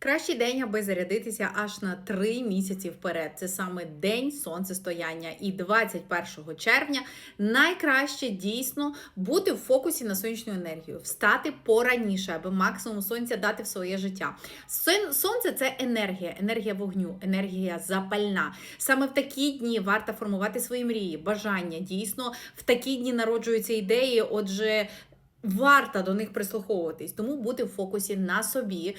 Кращий день, аби зарядитися аж на 3 місяці вперед. Це саме день сонцестояння. І 21 червня найкраще дійсно бути в фокусі на сонячну енергію, встати пораніше, аби максимум сонця дати в своє життя. Сонце це енергія, енергія вогню, енергія запальна. Саме в такі дні варто формувати свої мрії, бажання. Дійсно, в такі дні народжуються ідеї. Отже. Варто до них прислуховуватись, тому бути в фокусі на собі.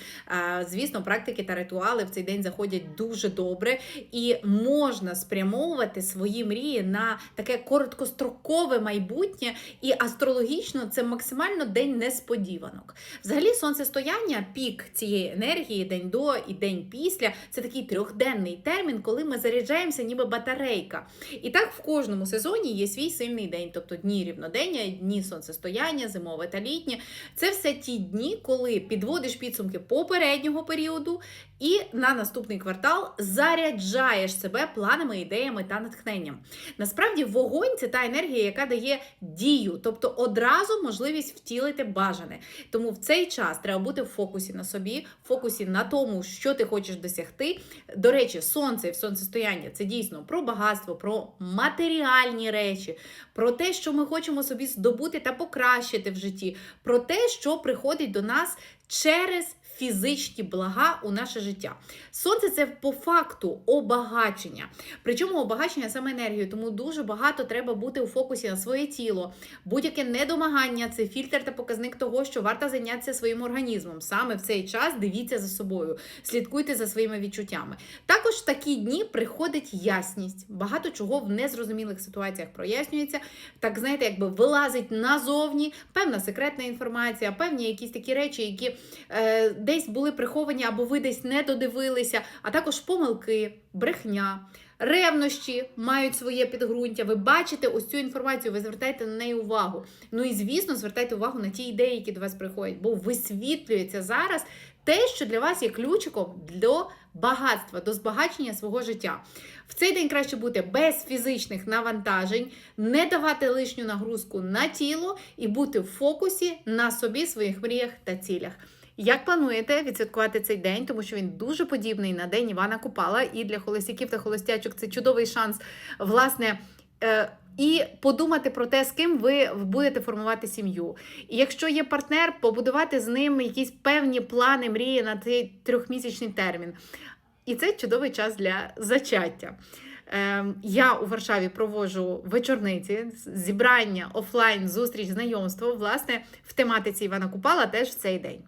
Звісно, практики та ритуали в цей день заходять дуже добре, і можна спрямовувати свої мрії на таке короткострокове майбутнє. І астрологічно це максимально день несподіванок. Взагалі, сонцестояння, пік цієї енергії, день до і день після це такий трьохденний термін, коли ми заряджаємося, ніби батарейка. І так в кожному сезоні є свій сильний день, тобто дні рівнодення, дні сонцестояння, зимове та літнє. Це все ті дні, коли підводиш підсумки попереднього періоду і на наступний квартал заряджаєш себе планами, ідеями та натхненням. Насправді, вогонь це та енергія, яка дає дію, тобто одразу можливість втілити бажане. Тому в цей час треба бути в фокусі на собі, в фокусі на тому, що ти хочеш досягти. До речі, сонце і в сонцестояння це дійсно про багатство, про матеріальні речі, про те, що ми хочемо собі здобути та покращити в житті, про те, що приходить до нас через фізичні блага у наше життя. Сонце це по факту обагачення. Причому обагачення саме енергією, тому дуже багато треба бути у фокусі на своє тіло. Будь-яке недомагання це фільтр та показник того, що варто зайнятися своїм організмом. Саме в цей час дивіться за собою, слідкуйте за своїми відчуттями. Також в такі дні приходить ясність. Багато чого в незрозумілих ситуаціях прояснюється. Так, знаєте, якби вилазить назовні певна секретна інформація, певні якісь такі речі, які е, десь були приховані або ви десь не додивилися, а також помилки, брехня. Ревнощі мають своє підґрунтя. Ви бачите ось цю інформацію, ви звертаєте на неї увагу. Ну і звісно, звертайте увагу на ті ідеї, які до вас приходять, бо висвітлюється зараз те, що для вас є ключиком до багатства, до збагачення свого життя. В цей день краще бути без фізичних навантажень, не давати лишню нагрузку на тіло і бути в фокусі на собі, своїх мріях та цілях. Як плануєте відсвяткувати цей день, тому що він дуже подібний на день Івана Купала, і для холостяків та холостячок це чудовий шанс, власне. е, І подумати про те, з ким ви будете формувати сім'ю. І якщо є партнер, побудувати з ним якісь певні плани, мрії на цей трьохмісячний термін. І це чудовий час для зачаття. Ем, Я у Варшаві проводжу вечорниці, зібрання, офлайн, зустріч, знайомство, власне, в тематиці Івана Купала теж в цей день.